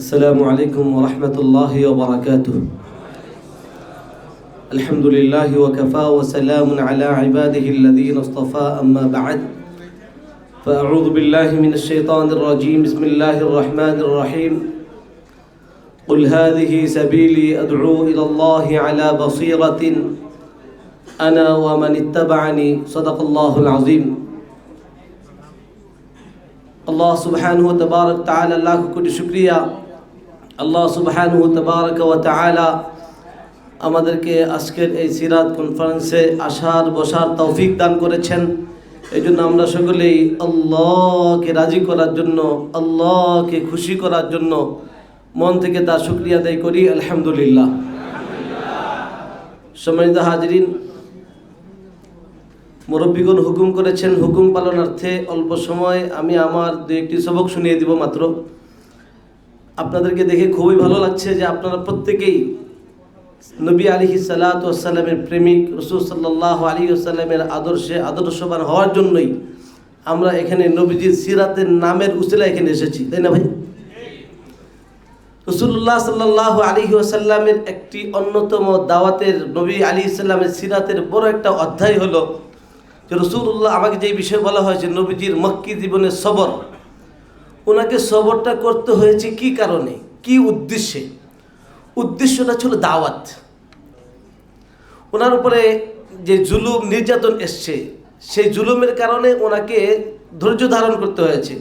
السلام عليكم ورحمة الله وبركاته. الحمد لله وكفى وسلام على عباده الذين اصطفى أما بعد. فأعوذ بالله من الشيطان الرجيم. بسم الله الرحمن الرحيم. قل هذه سبيلي أدعو إلى الله على بصيرة أنا ومن اتبعني. صدق الله العظيم. الله سبحانه وتبارك تعالى الله كل شكريا আল্লাহ ওয়া তাআলা আমাদেরকে আজকের এই সিরাত কনফারেন্সে আসার, বসার তৌফিক দান করেছেন। এই জন্য আমরা সকলেই আল্লাহকে রাজি করার জন্য, আল্লাহকে খুশি করার জন্য মন থেকে তার শুক্রিয়া আদায় করি, আলহামদুলিল্লাহ। সম্মানিত হাজরিন, মুরব্বীগণ হুকুম করেছেন, হুকুম পালনার্থে অল্প সময় আমি আমার দু একটি সবক শুনিয়ে দিব মাত্র। আপনাদেরকে দেখে খুবই ভালো লাগছে যে আপনারা প্রত্যেকেই নবী আলী সালাতামের প্রেমিক, রসুল সাল্লাহ আলী আসাল্লামের আদর্শে আদর্শবান হওয়ার জন্যই আমরা এখানে নবীজির সিরাতের নামের উসিলা এখানে এসেছি, তাই না ভাই? রসুল্লাহ সাল্লাহ আলী আসাল্লামের একটি অন্যতম দাওয়াতের নবী আলী ইসলামের সিরাতের বড় একটা অধ্যায় হলো যে রসুল্লাহ আমাকে যে বিষয় বলা হয়েছে নবীজির মক্কি জীবনের সবর ওনাকে সবরটা করতে হয়েছে কি কারণে? কি উদ্দেশ্যে? উদ্দেশ্যটা ছিল দাওয়াত। ওনার উপরে যে জুলুম, নির্যাতন এসছে, সেই জুলুমের কারণে ওনাকে ধৈর্য ধারণ করতে হয়েছে।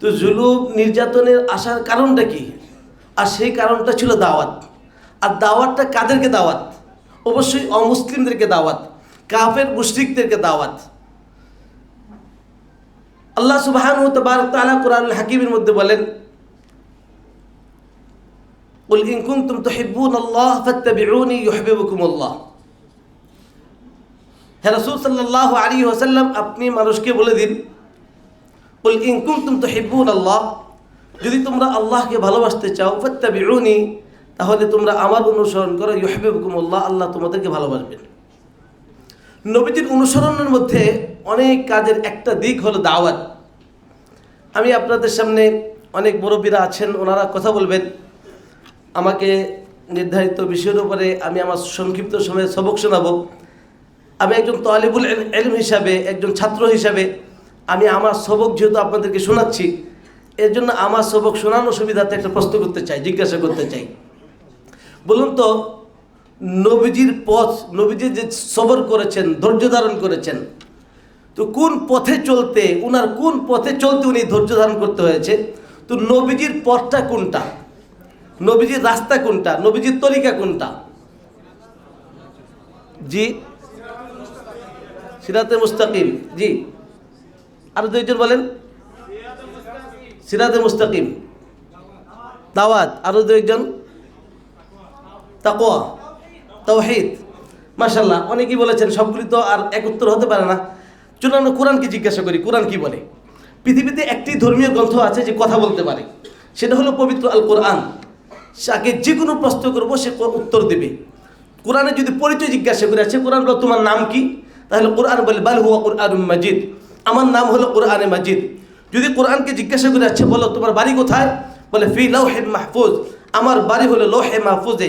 তো জুলুম, নির্যাতনের আসার কারণটা কি? আর সেই কারণটা ছিল দাওয়াত। আর দাওয়াতটা কাদেরকে দাওয়াত? অবশ্যই অমুসলিমদেরকে দাওয়াত, কাফের, মুশরিকদেরকে দাওয়াত। আল্লাহ সুবহান তাআলা কোরআনুল হাকিমের মধ্যে বলেন قل إن كنتم تحبون الله فاتبعوني يحببكم الله হে রাসূল সাল্লাল্লাহু আলাইহি ওয়াসাল্লাম আপনি মানুষকে বলে দিন قل إن كنتم تحبون الله যদি তোমরা আল্লাহকে ভালোবাসতে চাও ফাত্তাবিউনি তাহলে তোমরা আমার অনুসরণ করো ইউহিবুকুমুল্লাহ আল্লাহ তোমাদেরকে ভালোবাসবেন নবীজির অনুসরণের মধ্যে অনেক কাজের একটা দিক হলো দাওয়াত। আমি আপনাদের সামনে অনেক মুরব্বীরা আছেন, ওনারা কথা বলবেন। আমাকে নির্ধারিত বিষয়ের উপরে আমি আমার সংক্ষিপ্ত সময়ে সবক শোনাব। আমি একজন তলিবুল এলম হিসাবে, একজন ছাত্র হিসাবে আমি আমার সবক যেহেতু আপনাদেরকে শোনাচ্ছি, এর জন্য আমার সবক শোনানোর সুবিধাতে একটা প্রশ্ন করতে চাই, জিজ্ঞাসা করতে চাই। বলুন তো নবীজির পথ, নবীজি যে সবর করেছেন, ধৈর্য ধারণ করেছেন, তো কোন পথে চলতে, উনার কোন পথে চলতে উনি ধৈর্য ধারণ করতে হয়েছে? তো নবীজির পথটা কোনটা? নবীজির রাস্তা কোনটা? নবীজির তরিকা কোনটা? জি। সিরাতে মুস্তাকিম, জি। আরও দুইজন বলেন। সিরাতে মুস্তাকিম। দাওয়াত, আরও দুইজন। তাকোয়া তৌহিদ মাশাল্লাহ অনেকেই বলেছেন সবগুলি তো আর এক উত্তর হতে পারে না। চলুন কোরআনকে জিজ্ঞাসা করি? কোরআন কি বলে? পৃথিবীতে একটি ধর্মীয় গ্রন্থ আছে যে কথা বলতে পারে। সেটা হলো পবিত্র আল কোরআন তাকে যে কোনো প্রশ্ন করব, সে উত্তর দেবে। কোরআনে যদি পরিচয় জিজ্ঞাসা করে আছে কোরআন তোমার নাম কি? তাহলে কোরআন বলে, বাল হুয়া কোরআন মাজিদ। আমার নাম হলো কোরআনে মাজিদ। যদি কোরআনকে জিজ্ঞাসা করে আছে বলো, তোমার বাড়ি কোথায়? বলে, ফি লৌহে মাহফুজ। আমার বাড়ি হলো লোহে মাহফুজে।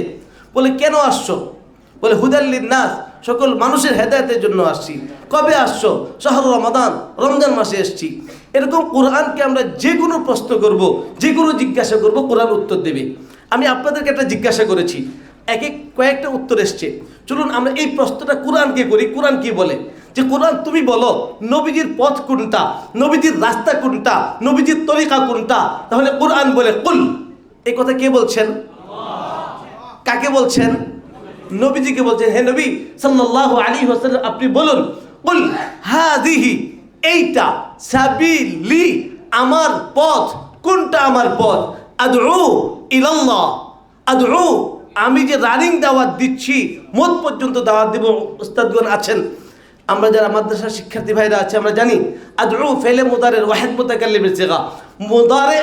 বলে, কেন আসছো? বলে হুদাল্লিন নাস সকল মানুষের হেদায়তের জন্য আসছি। কবে আসছো? শহর রমাদান, রমজান মাসে এসছি। এরকম কোরআনকে আমরা যে কোনো প্রশ্ন করব, যে কোনো জিজ্ঞাসা করব, কোরআন উত্তর দেবে। আমি আপনাদেরকে একটা জিজ্ঞাসা করেছি। এক এক কয়েকটা উত্তর এসছে। চলুন, আমরা এই প্রশ্নটা কোরআনকে করি। কোরআন কি বলে? যে, কোরআন তুমি বলো, নবীজির পথ কোনটা? নবীজির রাস্তা কোনটা? নবীজির তরিকা কোনটা? তাহলে কোরআন বলে, কুল। এই কথা কে বলছেন? কাকে বলছেন? নবীজিকে বলছেন হে নবী, সাল্লাল্লাহু আলাইহি ওয়াসাল্লাম, আপনি বলুন কুল হাদিহি এইটা সাবিলি আমার পথ, কোনটা আমার পথ? আদউ ইলাল্লাহ, আদউ, আমি যে রানিং দাওয়াত দিচ্ছি, মত পর্যন্ত দাওয়াত দিব, উস্তাদগণ আছেন। আমরা যারা মাদ্রাসার শিক্ষার্থী ভাইরা আছে, আমরা জানি, আদউ ফেলে মুদারের ওয়াহিদ মুতাকাল্লিমের জায়গা মুদারে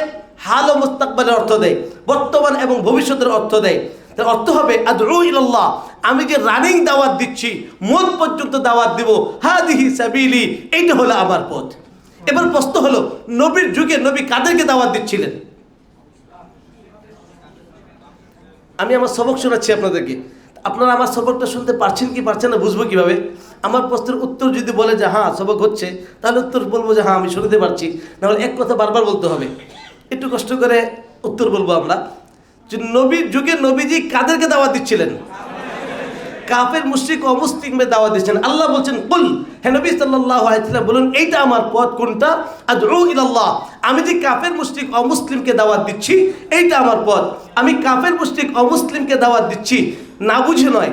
হাল ও মুস্তাকবালের অর্থ দেয়, বর্তমান এবং ভবিষ্যতের অর্থ দেয়। তার অর্থ হবে আদউ ইলাল্লাহ, আমি যে রানিং দাওয়াত দিচ্ছি মত পর্যন্ত দাওয়াত দিব, হাদিহি সাবিলি, এইটা হলো আমার পথ। এবার প্রশ্ন হলো, নবীর যুগে নবী কাদেরকে দাওয়াত দিচ্ছিলেন? আমি আমার সবক শোনাচ্ছি আপনাদেরকে। আপনারা আমার সবকটা শুনতে পারছেন কি পারছেন না বুঝব কীভাবে? আমার প্রশ্নের উত্তর যদি বলে যে হ্যাঁ সবক হচ্ছে, তাহলে উত্তর বলব যে হ্যাঁ আমি শুনতে পারছি। নাহলে এক কথা বারবার বলতে হবে। একটু কষ্ট করে উত্তর বলব আমরা। যে নবী যুগে নবীজি কাদেরকে দাওয়া দিচ্ছিলেন? কাফের, মুশ্রিক, অমুসলিমে দাওয়া দিচ্ছেন আল্লাহ বলছেন, কুল, হে নবী সাল্লাম বলুন, এইটা আমার পথ কোনটা? আজ ইলাল্লাহ, আমি যে কাফের, মুশ্রিক, অমুসলিমকে দাওয়াত দিচ্ছি, এইটা আমার পথ। আমি কাফের, মুশ্রিক, অমুসলিমকে দাওয়াত দিচ্ছি। না বুঝে নয়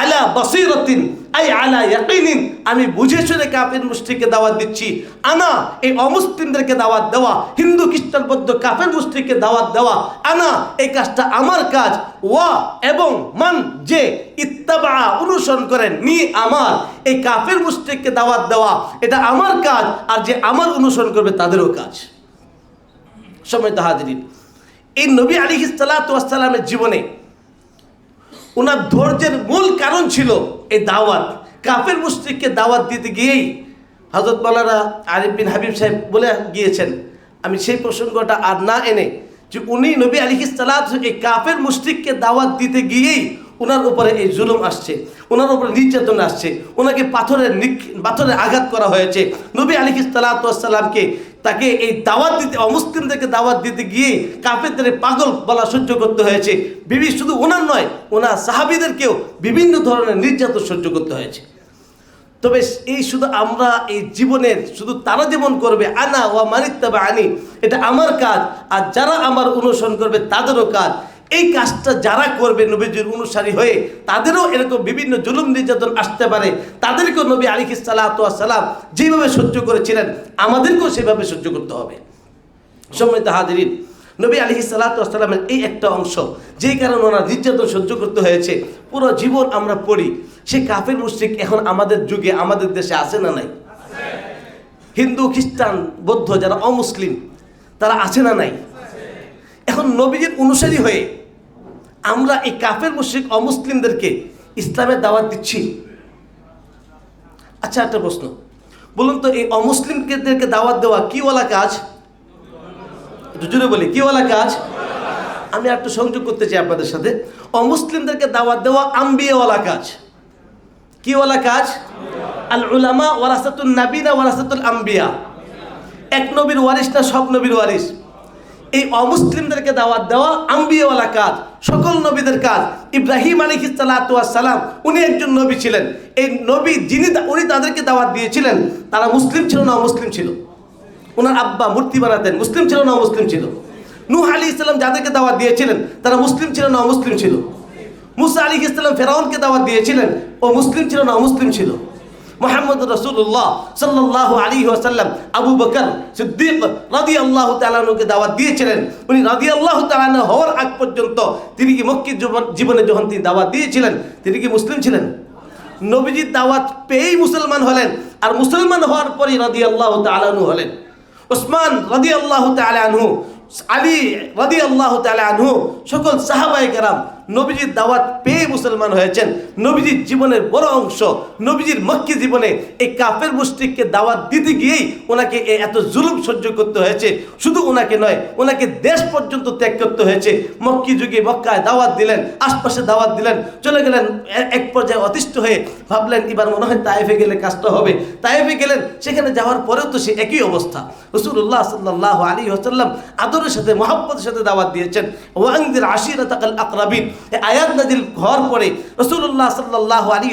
আলা বসিরতিন, আই আলা ইয়াকিনিন। আমি বুঝে শুনে কাফের মুশরিককে দাওয়াত দিচ্ছি। আনা, এই অমুসলিমদেরকে দাওয়াত দেওয়া। হিন্দু, খ্রিস্টান, বৌদ্ধ, কাফের মুশরিককে দাওয়াত দেওয়া। আনা, এই কাজটা আমার কাজ। ওয়া, এবং মান, যে ইত্তাবা, অনুসরণ করেন, নি আমার। এই কাফের মুশরিককে দাওয়াত দেওয়া, এটা আমার কাজ। আর যে আমার অনুসরণ করবে, তাদেরও কাজ। সময় তাহাদিন এই নবী আলী সালামের জীবনে ওনার ধৈর্যের মূল কারণ ছিল এই দাওয়াত। কাফের মুশরিককে দাওয়াত দিতে গিয়েই হজরত মালারা আরিফ বিন হাবিব সাহেব বলে গিয়েছেন, আমি সেই প্রসঙ্গটা আর না এনে যে উনি নবী আলী সালাত এই কাফের মুশরিককে দাওয়াত দিতে গিয়েই ওনার উপরে এই জুলুম আসছে ওনার উপরে নির্যাতন আসছে ওনাকে পাথরের পাথরে আঘাত করা হয়েছে। নবী আলী সালাতামকে তাকে এই দাওয়াত দিতে, অমুসলিমদেরকে দাওয়াত দিতে গিয়ে কাপের পাগল বলা সহ্য করতে হয়েছে। বিবি শুধু ওনার নয়, ওনার সাহাবিদেরকেও বিভিন্ন ধরনের নির্যাতন সহ্য করতে হয়েছে। তবে এই শুধু আমরা, এই জীবনের শুধু তারা যেমন করবে, আনা ওয়া মানিত আনি, এটা আমার কাজ। আর যারা আমার অনুসরণ করবে, তাদেরও কাজ। এই কাজটা যারা করবে নবীজির অনুসারী হয়ে, তাদেরও এরকম বিভিন্ন জুলুম নির্যাতন আসতে পারে। তাদেরকেও নবী আলিক সালাম যেভাবে সহ্য করেছিলেন, আমাদেরকেও সেভাবে সহ্য করতে হবে। সম্মানিত হাজিরিন, নবী আলী সালাতামের এই একটা অংশ, যেই কারণে ওনার নির্যাতন সহ্য করতে হয়েছে, পুরো জীবন আমরা পড়ি। সে কাফের মুশ্রিক এখন আমাদের যুগে, আমাদের দেশে আছে না নাই? হিন্দু, খ্রিস্টান, বৌদ্ধ যারা অমুসলিম, তারা আছে না নাই? এখন নবীজির অনুসারী হয়ে আমরা এই কাফের, মুশ্রিক, অমুসলিমদেরকে ইসলামের দাওয়াত দিচ্ছি। আচ্ছা একটা প্রশ্ন। বলুন তো, এই অমুসলিমদেরকে দাওয়াত দেওয়া কিওয়ালা কাজ? একটু জুড়ে বলি কিওয়ালা কাজ? আমি একটু সংযোগ করতে চাই আপনাদের সাথে। অমুসলিমদেরকে দাওয়াত দেওয়া আম্বিয়াওয়ালা কাজ। কিওয়ালা কাজ? আল উলামা ওয়ারাসাতুল নাবিনা ওয়ারাসাতুল আম্বিয়া। এক নবীর ওয়ারিস না সব নবীর ওয়ারিস এই অমুসলিমদেরকে দাওয়াত দেওয়া আম্বিয়াওয়ালা কাজ, সকল নবীদের কাজ। ইব্রাহিম আলী সালাম উনি একজন নবী ছিলেন। এই নবী যিনি উনি তাদেরকে দাওয়াত দিয়েছিলেন, তারা মুসলিম ছিল না অমুসলিম ছিল? ওনার আব্বা মূর্তি বানাতেন, মুসলিম ছিল না মুসলিম ছিল? নূহ আলী ইসলাম যাদেরকে দাওয়াত দিয়েছিলেন, তারা মুসলিম ছিল না মুসলিম ছিল? মুসা আলী ইসলাম ফেরাউনকে দাওয়াত দিয়েছিলেন, ও মুসলিম ছিল না মুসলিম ছিল? মোহাম্মদ রসুল্লাহ সাল্লাহ আলী ওয়াসাল্লাম আবু বকর সিদ্দিক রাদি আল্লাহ তালানুকে দাওয়াত দিয়েছিলেন। উনি রাদি আল্লাহ তালানু হওয়ার আগ পর্যন্ত তিনি কি জীবন জীবনে যখন তিনি দাওয়াত দিয়েছিলেন, তিনি কি মুসলিম ছিলেন? নবীজির দাওয়াত পেয়েই মুসলমান হলেন আর মুসলমান হওয়ার পরেই রাদি আল্লাহ তালানু হলেন। ওসমান রাদি আল্লাহ তালানহু আলী রাদি আল্লাহ তালানহু সকল সাহাবাই কেরাম নবীজির দাওয়াত পেয়ে মুসলমান হয়েছেন। নবীজির জীবনের বড় অংশ, নবীজির মক্কি জীবনে এই কাফের মুশরিককে দাওয়াত দিতে গিয়েই ওনাকে এত জুলুম সহ্য করতে হয়েছে। শুধু ওনাকে নয়, ওনাকে দেশ পর্যন্ত ত্যাগ করতে হয়েছে। মক্কি যুগে মক্কায় দাওয়াত দিলেন, আশপাশে দাওয়াত দিলেন, চলে গেলেন এক পর্যায়ে অতিষ্ঠ হয়ে ভাবলেন, এবার মনে হয় তাইফে গেলে কাজটা হবে। তাইফে গেলেন, সেখানে যাওয়ার পরেও তো সে একই অবস্থা। রসুল্লাহ সাল্লাহ আলী হাসাল্লাম আদরের সাথে, মহাব্বতের সাথে দাওয়াত দিয়েছেন। ওয়াংদের আশিরা তাকাল আকরাবিন আয়াত নাজিল হওয়ার পরে রসুল্লাহ সাল্লাহ আলী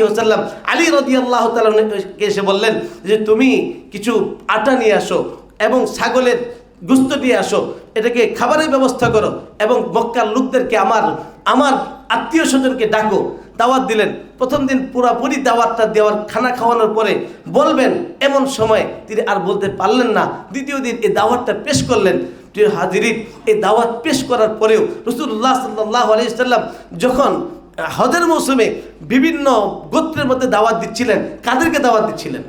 আলী রদি আল্লাহ তালকে এসে বললেন যে, তুমি কিছু আটা নিয়ে আসো এবং ছাগলের গুস্ত দিয়ে আসো। এটাকে খাবারের ব্যবস্থা করো এবং মক্কার লোকদেরকে আমার আমার আত্মীয় স্বজনকে ডাকো। দাওয়াত দিলেন। প্রথম দিন পুরাপুরি দাওয়াতটা দেওয়ার, খানা খাওয়ানোর পরে বলবেন, এমন সময় তিনি আর বলতে পারলেন না। দ্বিতীয় দিন এই দাওয়াতটা পেশ করলেন। প্রিয় হাজিরিন এই দাওয়াত পেশ করার পরেও রসুল্লাহ সাল্লাহ আলাইসাল্লাম যখন হদের মৌসুমে বিভিন্ন গোত্রের মধ্যে দাওয়াত দিচ্ছিলেন, কাদেরকে দাওয়াত দিচ্ছিলেন?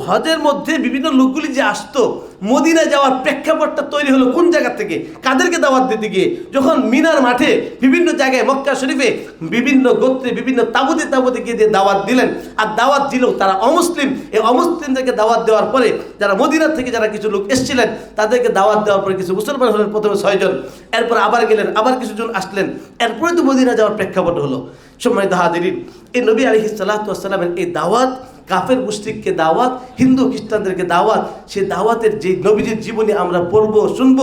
হজের মধ্যে বিভিন্ন লোকগুলি যে আসতো মদিনায় যাওয়ার প্রেক্ষাপটটা তৈরি হলো কোন জায়গা থেকে? কাদেরকে দাওয়াত দিতে গিয়ে? যখন মিনার মাঠে বিভিন্ন জায়গায় মক্কা শরীফে বিভিন্ন গোত্রে, বিভিন্ন তাবুতে তাবুতে গিয়ে দিয়ে দাওয়াত দিলেন। আর দাওয়াত দিল তারা অমুসলিম। এই অমুসলিমদেরকে দাওয়াত দেওয়ার পরে যারা মদিনার থেকে যারা কিছু লোক এসেছিলেন, তাদেরকে দাওয়াত দেওয়ার পরে কিছু মুসলমান হলেন প্রথমে ছয়জন। এরপর আবার গেলেন, আবার কিছুজন আসলেন। এরপরে তো মদিনা যাওয়ার প্রেক্ষাপট হলো। সময় দাহাদিন এই নবী আলহি সাল্লাহামের এই দাওয়াত কাফের মুশরিককে দাওয়াত, হিন্দু খ্রিস্টানদেরকে দাওয়াত সেই দাওয়াতের যে নবীজির জীবনে আমরা পড়ব, শুনব,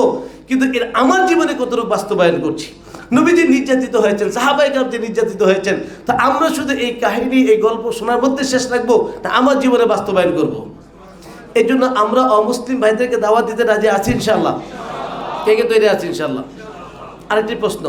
কিন্তু এর আমার জীবনে কতটুকু বাস্তবায়ন করছি? নবীজি নির্যাতিত হয়েছেন সাহাবাইকার যে নির্যাতিত হয়েছেন, তা আমরা শুধু এই কাহিনী, এই গল্প শোনার মধ্যে শেষ রাখব তা আমার জীবনে বাস্তবায়ন করব। এই জন্য আমরা অমুসলিম ভাইদেরকে দাওয়াত দিতে রাজি আছি ইনশাল্লাহ কে কে তৈরি আছি ইনশাল্লাহ আরেকটি প্রশ্ন।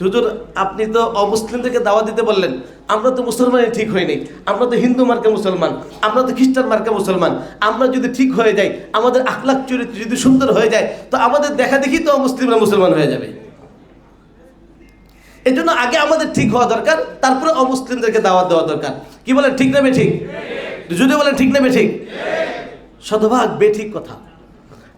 হুজুর, আপনি তো অমুসলিমদেরকে দাওয়াত দিতে বললেন। আমরা তো মুসলমানই ঠিক হয়নি আমরা তো হিন্দু মার্কা মুসলমান। আমরা তো খ্রিস্টান মার্কা মুসলমান। আমরা যদি ঠিক হয়ে যাই, আমাদের আখলাখ চরিত্র যদি সুন্দর হয়ে যায়, তো আমাদের দেখা দেখি তো মুসলিমরা মুসলমান হয়ে যাবে। এই জন্য আগে আমাদের ঠিক হওয়া দরকার, তারপরে অমুসলিমদেরকে দাওয়াত দেওয়া দরকার। কি বলেন, ঠিক না বে ঠিক যদি বলেন, ঠিক না বে ঠিক শতভাগ বেঠিক কথা।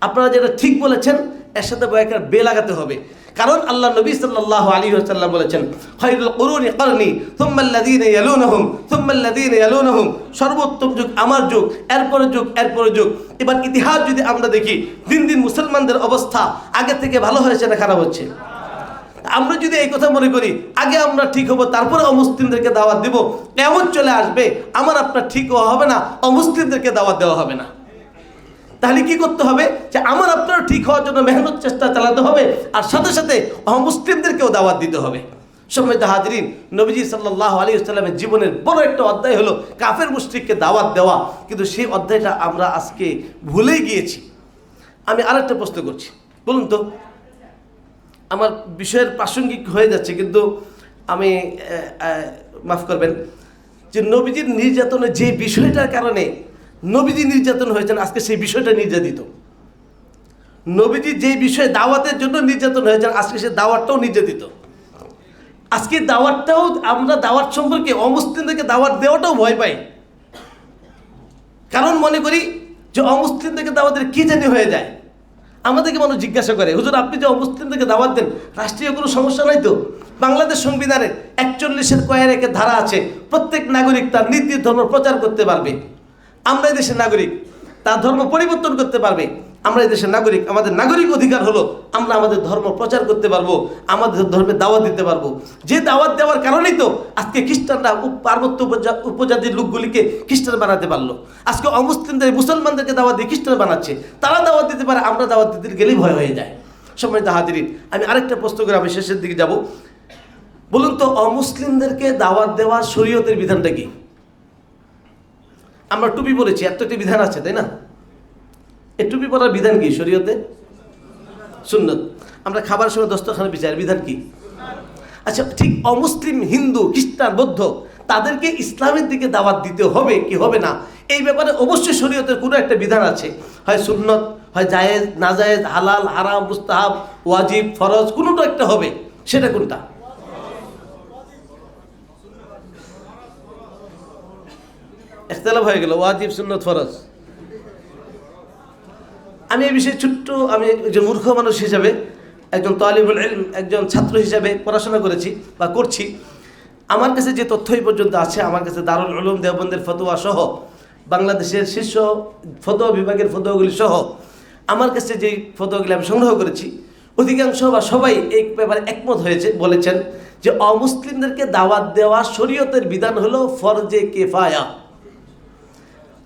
আপনারা যেটা ঠিক বলেছেন, এর সাথে একটা বে লাগাতে হবে। কারণ আল্লাহ নবী সাল্লাল্লাহু আলী ওয়াসাল্লাম বলেছেন, খায়রুল কুরুনি করনি, সুম্মাল্লাযীনা ইয়ালুনহুম সুম্মাল্লাযীনা ইয়ালুনহুম, সর্বোত্তম যুগ আমার যুগ এরপরে যুগ এরপরে যুগ। এবার ইতিহাস যদি আমরা দেখি, দিন দিন মুসলমানদের অবস্থা আগে থেকে ভালো হয়েছে না খারাপ হচ্ছে। আমরা যদি এই কথা মনে করি, আগে আমরা ঠিক হব, তারপরে অমুসলিমদেরকে দাওয়াত দেব, এমন চলে আসবে, আমার আপনার ঠিক হওয়া হবে না, অমুসলিমদেরকে দাওয়াত দেওয়া হবে না। তাহলে কি করতে হবে? যে আমার আপনার ঠিক হওয়ার জন্য মেহনত চেষ্টা চালাতে হবে, আর সাথে সাথে অমুসলিমদেরকেও দাওয়াত দিতে হবে। সম্মানিত হাজরিন, নবীজি সাল্লাহ আলী ইসলামের জীবনের বড় একটা অধ্যায় হলো কাফের মুশরিককে দাওয়াত দেওয়া। কিন্তু সেই অধ্যায়টা আমরা আজকে ভুলেই গিয়েছি। আমি আরেকটা প্রশ্ন করছি। বলুন তো, আমার বিষয়ের প্রাসঙ্গিক হয়ে যাচ্ছে, কিন্তু আমি মাফ করবেন যে নবীজির নির্যাতনের যে বিষয়টার কারণে নবীজি নির্যাতন হয়েছেন, আজকে সেই বিষয়টা নির্যাতিত। নবীজি যে বিষয়ে দাওয়াতের জন্য নির্যাতন হয়েছেন, আজকে সেই দাওয়াতটাও নির্যাতিত। আজকে দাওয়াতটাও আমরা দাওয়াত সম্পর্কে অমুসলিমদেরকে দাওয়াত দেওয়াটাও ভয় পাই। কারণ মনে করি যে অমুসলিমদেরকে দাওয়াতের কি জানি হয়ে যায়। আমাদেরকে মানুষ জিজ্ঞাসা করে, হুজুর, আপনি যে অমুসলিমদেরকে দাওয়াত দেন, রাষ্ট্রীয় কোনো সমস্যা নাই তো? বাংলাদেশ সংবিধানে একচল্লিশের কয়ের একে ধারা আছে, প্রত্যেক নাগরিক তার নীতি, ধর্ম প্রচার করতে পারবে। আমরা দেশের নাগরিক, তার ধর্ম পরিবর্তন করতে পারবে। আমরা এই দেশের নাগরিক, আমাদের নাগরিক অধিকার হলো, আমরা আমাদের ধর্ম প্রচার করতে পারব, আমাদের ধর্মে দাওয়াত দিতে পারব। যে দাওয়াত দেওয়ার কারণেই তো আজকে খ্রিস্টানরা পার্বত্য উপজাতির লোকগুলিকে খ্রিস্টান বানাতে পারল। আজকে অমুসলিমদের, মুসলমানদেরকে দাওয়াত দিয়ে খ্রিস্টান বানাচ্ছে। তারা দাওয়াত দিতে পারে, আমরা দাওয়াত দিতে গেলেই ভয় হয়ে যায়। সম্মানিত হাজিরিন, আমি আরেকটা প্রশ্ন করে আমি শেষের দিকে যাব। বলুন তো, অমুসলিমদেরকে দাওয়াত দেওয়ার শরীয়তের বিধানটা কি? আমরা টুপি পরেছি, এত একটি বিধান আছে, তাই না? এই টুপি পরার বিধান কি শরীয়তে? সুন্নত। আমরা খাবার সময় দস্তখানে বিচার বিধান কি? আচ্ছা ঠিক অমুসলিম, হিন্দু, খ্রিস্টান, বৌদ্ধ, তাদেরকে ইসলামের দিকে দাওয়াত দিতে হবে কি হবে না? এই ব্যাপারে অবশ্যই শরীয়তের কোনো একটা বিধান আছে। হয় সুন্নত, হয় জায়েজ নাজায়েজ হালাল, হারাম, মুস্তাহাব, ওয়াজিব, ফরজ, কোনোটা একটা হবে। সেটা কোনটা? ইখতলাফ হয়ে গেল, ওয়াজিব, সুন্নত, ফরজ। আমি এই বিষয়ে ছোট্ট, আমি একজন মূর্খ মানুষ হিসাবে, একজন তালিবুল ইলম, একজন ছাত্র হিসাবে পড়াশোনা করেছি বা করছি। আমার কাছে যে তথ্য এই পর্যন্ত আছে, আমার কাছে দারুল উলুম, দেওবন্দের ফতোয়া সহ, বাংলাদেশের শীর্ষ ফতোয়া বিভাগের ফতোয়াগুলি সহ, আমার কাছে যে ফতোয়াগুলি আমি সংগ্রহ করেছি, অধিকাংশ বা সবাই এই ব্যাপারে একমত হয়েছে, বলেছেন যে অমুসলিমদেরকে দাওয়াত দেওয়া শরীয়তের বিধান হলো ফরজে কেফায়া।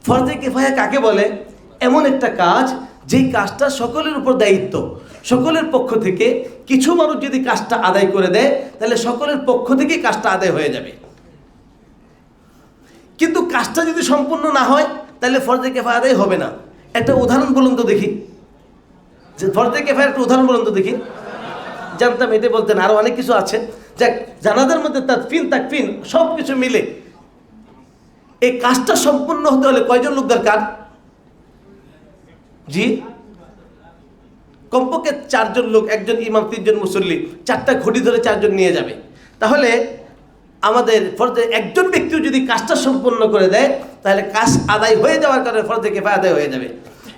ফরজে কেফায়া কাকে বলে? এমন একটা কাজ যেই কাজটা সকলের উপর দায়িত্ব। সকলের পক্ষ থেকে কিছু মানুষ যদি কাজটা আদায় করে দেয়, তাহলে সকলের পক্ষ থেকে কাজটা আদায় হয়ে যাবে। কিন্তু কাজটা যদি সম্পূর্ণ না হয়, তাহলে ফরজে কেফায়া আদায় হবে না। একটা উদাহরণ বলুন তো দেখি। যে ফরজে কেফায়ার একটা উদাহরণ বলুন তো দেখি। জানতাম এটাই বলতেন আরও অনেক কিছু আছে। যাক জানাদের মধ্যে তাকফিন তাকফিন সব কিছু মিলে এই কাজটা সম্পূর্ণ হতে হলে কয়জন লোক দরকার? জি? কমপক্ষে চারজন লোক, একজন ইমাম, তিনজন মুসল্লি, চারটা ঘড়ি ধরে চারজন নিয়ে যাবে। তাহলে আমাদের ফরজে একজন ব্যক্তিও যদি কাজটা সম্পূর্ণ করে দেয়, তাহলে কাজ আদায় হয়ে যাওয়ার কারণে ফরজে কেফায় আদায় হয়ে যাবে।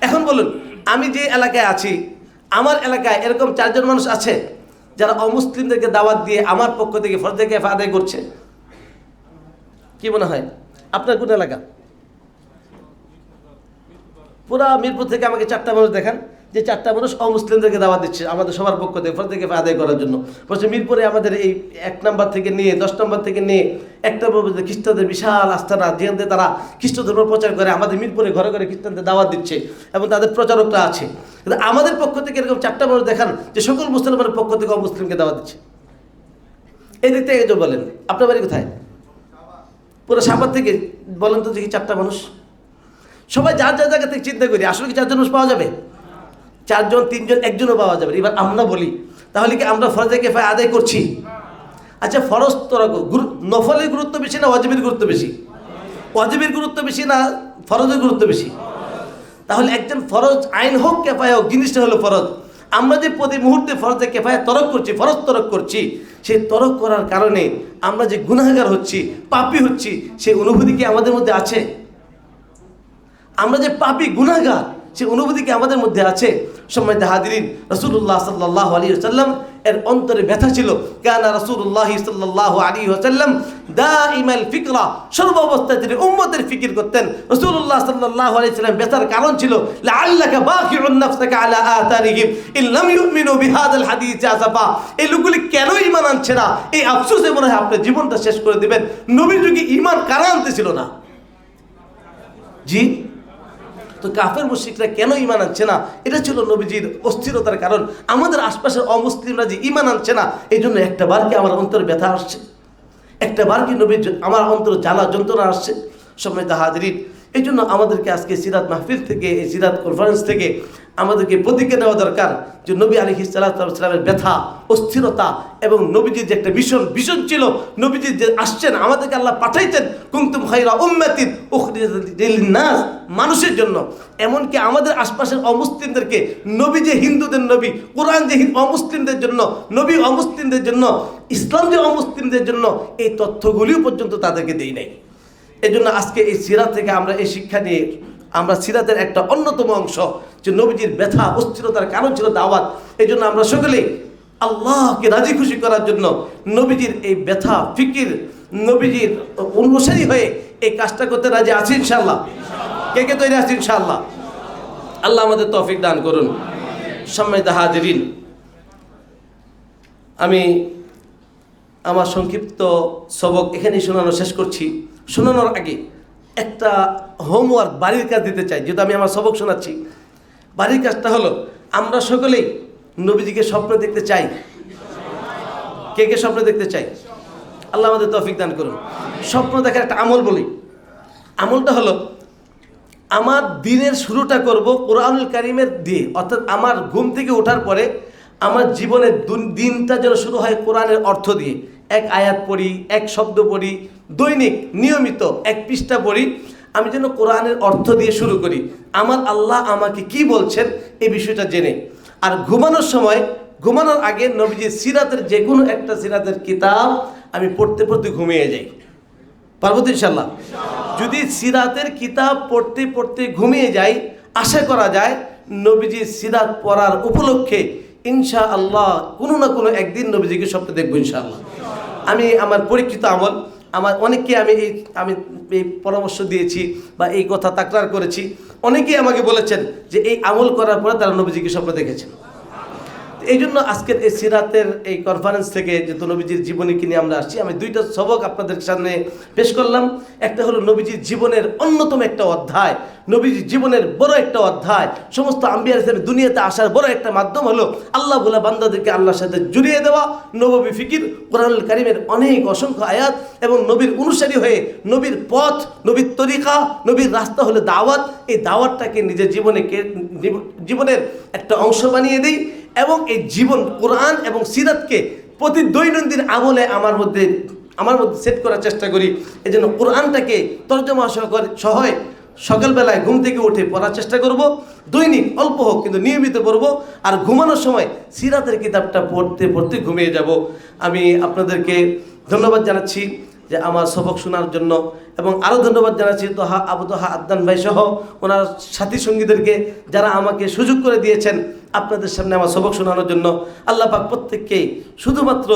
এখন বলুন, আমি যে এলাকায় আছি, আমার এলাকায় এরকম চারজন মানুষ আছে যারা অমুসলিমদেরকে দাওয়াত দিয়ে আমার পক্ষ থেকে ফরজে কেফা আদায় করছে? কি মনে হয়? আপনার কোন এলাকা? পুরা মিরপুর থেকে আমাকে চারটা মানুষ দেখান, যে চারটা মানুষ অমুসলিমদেরকে দাওয়া দিচ্ছে আমাদের সবার পক্ষ থেকে ফরজ থেকে আদায় করার জন্য। বলছে মিরপুরে আমাদের এই এক নম্বর থেকে নিয়ে, দশ নম্বর থেকে নিয়ে একটা পর্যন্ত খ্রিস্টানদের বিশাল আস্থানা, যেখান থেকে তারা খ্রিস্ট ধর্ম প্রচার করে, আমাদের মিরপুরে ঘরে ঘরে খ্রিস্টানদের দাওয়াত দিচ্ছে এবং তাদের প্রচারকরা আছে। কিন্তু আমাদের পক্ষ থেকে এরকম চারটা মানুষ দেখান, যে সকল মুসলমানের পক্ষ থেকে অমুসলিমকে দাওয়া দিচ্ছে। এই দিক থেকে বলেন, আপনার বাড়ি কোথায়? পুরো সাপার থেকে বলেন তো দেখি চারটা মানুষ। সবাই যার যার জায়গা থেকে চিন্তা করি, আসলে কি চারজন মানুষ পাওয়া যাবে? চারজন, তিনজন, একজনও পাওয়া যাবে এবার আমরা বলি, তাহলে কি আমরা ফরজে কেফায় আদায় করছি? আচ্ছা ফরজ তোরা নফলের গুরুত্ব বেশি না ওয়াজিবের গুরুত্ব বেশি? ওয়াজিবের গুরুত্ব বেশি না ফরজের গুরুত্ব বেশি? তাহলে একজন ফরজ আইন হোক, কেফায় হোক, জিনিসটা হলো ফরজ। আমরা যে প্রতি মুহূর্তে ফরজে কেফায় তরক করছি, ফরজ তরক করছি সেই তরক করার কারণে আমরা যে গুণাগার হচ্ছি, পাপি হচ্ছি সেই অনুভূতি কি আমাদের মধ্যে আছে? আমরা যে পাপি গুণাগার সেই অনুভূতি কি আমাদের মধ্যে আছে? সময় হাদিরিন রসুল্লাহ সাল্লাহ আলী সাল্লাম এর অন্তরে ব্যথা ছিল। কেনা রসুল্লাহ সাল্লাহ আলী সাল্লাম দা ইমাল ফিকরা, সর্ব অবস্থায় তিনি উম্মতের ফিকির করতেন। রসুল্লাহ সাল্লাহ আলী সাল্লাম ব্যথার কারণ ছিল, লাআল্লাকা বাকিউন নাফসাকা আলা আতারিহিম। ইন লাম ইউমিনু বিহাদাল হাদিস আসাফা এই লোকগুলি কেন ঈমান আনছে না? এই আফসোসে মনে হয় আপনার জীবনটা শেষ করে দিবেন। নবীর যুগে ঈমান কারা আনতেছিল না? জি? তো কাফের মুশিকরা কেন ইমান আনছে না? এটা ছিল নবীজির অস্থিরতার কারণ। আমাদের আশপাশের অমুসলিমরা যে ইমান আনছে না এই জন্য একটা বার কি আমার অন্তর ব্যথা আসছে? একটা বার কি নবীর আমার অন্তর জ্বালা যন্ত্রণা আসছে? সময় হাজরিন এই জন্য আমাদেরকে আজকে সিরাত মাহফিল থেকে, এই সিরাত কনফারেন্স থেকে আমাদেরকে প্রতিজ্ঞা নেওয়া দরকার যে নবী আলী সালামের ব্যথা, অস্থিরতা এবং নবীজির যে একটা ভীষণ ভীষণ ছিল, নবীজি যে আসছেন, আমাদেরকে আল্লাহ পাঠাইছেন কুমতুম খাইরা উম্মাতিন নাস মানুষের জন্য। এমনকি আমাদের আশপাশের অমুসলিমদেরকে, নবী যে হিন্দুদের নবী, কোরআন যে অমুসলিমদের জন্য, নবী অমুসলিমদের জন্য, ইসলাম যে অমুসলিমদের জন্য, এই তথ্যগুলিও পর্যন্ত তাদেরকে দেই নাই। এজন্য আজকে এই সিরাত থেকে আমরা এই শিক্ষা নিয়ে, আমরা সিরাতের একটা অন্যতম অংশ যে নবীজির ব্যথা, অস্থিরতার কারণ ছিল দাওয়াত এই জন্য আমরা সকলেই আল্লাহকে রাজি খুশি করার জন্য নবীজির এই ব্যথা, ফিকির, নবীজির অনুসারী হয়ে এই কাজটা করতে রাজি আছি ইনশাল্লাহ কে কে তৈরি আছি ইনশাল্লাহ আল্লাহ আমাদের তফিক দান করুন। সম্মানিত হাজিরিন, আমি আমার সংক্ষিপ্ত সবক এখানেই শোনানো শেষ করছি। শোনানোর আগে একটা হোমওয়ার্ক বাড়ির কাজ দিতে চাই, যেহেতু আমি আমার সবক শোনাচ্ছি। বাড়ির কাজটা হলো, আমরা সকলেই নবীজিকে স্বপ্ন দেখতে চাই। কে কে স্বপ্ন দেখতে চাই? আল্লাহ আমাদের তফিক দান করুন। স্বপ্ন দেখার একটা আমল বলি। আমলটা হলো, আমার দিনের শুরুটা করব কোরআনুল কারিমের দিয়ে। অর্থাৎ আমার ঘুম থেকে ওঠার পরে আমার জীবনের দিনটা যেন শুরু হয় কোরআনের অর্থ দিয়ে। এক আয়াত পড়ি, এক শব্দ পড়ি, দৈনিক, নিয়মিত এক পৃষ্ঠা পড়ি। আমি যেন কোরআনের অর্থ দিয়ে শুরু করি। আমার আল্লাহ আমাকে কি বলছেন এই বিষয়টা জেনে। আর ঘুমানোর সময়, ঘুমানোর আগে নবীজি সিরাতের যে কোনো একটা সিরাতের কিতাব আমি পড়তে পড়তে ঘুমিয়ে যাই। পারব তো ইনশাল্লাহ যদি সিরাতের কিতাব পড়তে পড়তে ঘুমিয়ে যাই, আশা করা যায় নবীজি সিরাত পড়ার উপলক্ষে ইনশা আল্লাহ কোনো না কোনো একদিন নবীজিকে স্বপ্নে দেখব ইনশাআল্লাহ। আমি আমার পরীক্ষিত আমল আমার অনেককে আমি এই আমি এই পরামর্শ দিয়েছি বা এই কথা তাকরার করেছি। অনেকেই আমাকে বলেছেন যে এই আমল করার পরে তারা নবীজিকে স্বপ্ন দেখেছেন। এই জন্য আজকের এই সিরাতের এই কনফারেন্স থেকে যেহেতু নবীজির জীবনীকে নিয়ে আমরা আসছি, আমি দুইটা সবক আপনাদের সামনে পেশ করলাম। একটা হলো নবীজির জীবনের অন্যতম একটা অধ্যায়, নবীজির জীবনের বড় একটা অধ্যায়। সমস্ত আম্বিয়ার হিসেবে দুনিয়াতে আসার বড় একটা মাধ্যম হলো আল্লাহ বলে বান্দাদেরকে আল্লাহর সাথে জুড়িয়ে দেওয়া। নবী ফিকির, কোরআনুল কারিমের অনেক অসংখ্য আয়াত এবং নবীর অনুসারী হয়ে নবীর পথ, নবীর তরিকা, নবীর রাস্তা হলো দাওয়াত। এই দাওয়াতটাকে নিজের জীবনে জীব- জীবনের একটা অংশ বানিয়ে দিই। এবং এই জীবন কোরআন এবং সিরাতকে প্রতি দৈনন্দিন আমলে আমার মধ্যে আমার মধ্যে সেট করার চেষ্টা করি। এই জন্য কোরআনটাকে তর্জমা সহায় সকালবেলায় ঘুম থেকে উঠে পড়ার চেষ্টা করব। দৈনিক অল্প হোক, কিন্তু নিয়মিত পড়ব। আর ঘুমানোর সময় সিরাতের কিতাবটা পড়তে পড়তে ঘুমিয়ে যাব। আমি আপনাদেরকে ধন্যবাদ জানাচ্ছি। যে আমার সবক শোনার জন্য। এবং আরও ধন্যবাদ জানাচ্ছি তোহা, আবু তোহা আদনান ভাই সহ ওনার সাথী সঙ্গীদেরকে যারা আমাকে সুযোগ করে দিয়েছেন আপনাদের সামনে আমার সবক শোনানোর জন্য। আল্লাহ পাক প্রত্যেককে শুধুমাত্র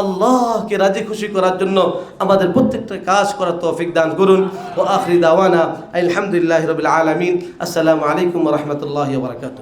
আল্লাহকে রাজি খুশি করার জন্য আমাদের প্রত্যেকটা কাজ করার তৌফিক দান করুন। ও আখরি দাওয়ানা আলহামদুলিল্লাহ রবিল আলমিন। আসসালামু আলাইকুম রহমতুল্লাহ বারকাত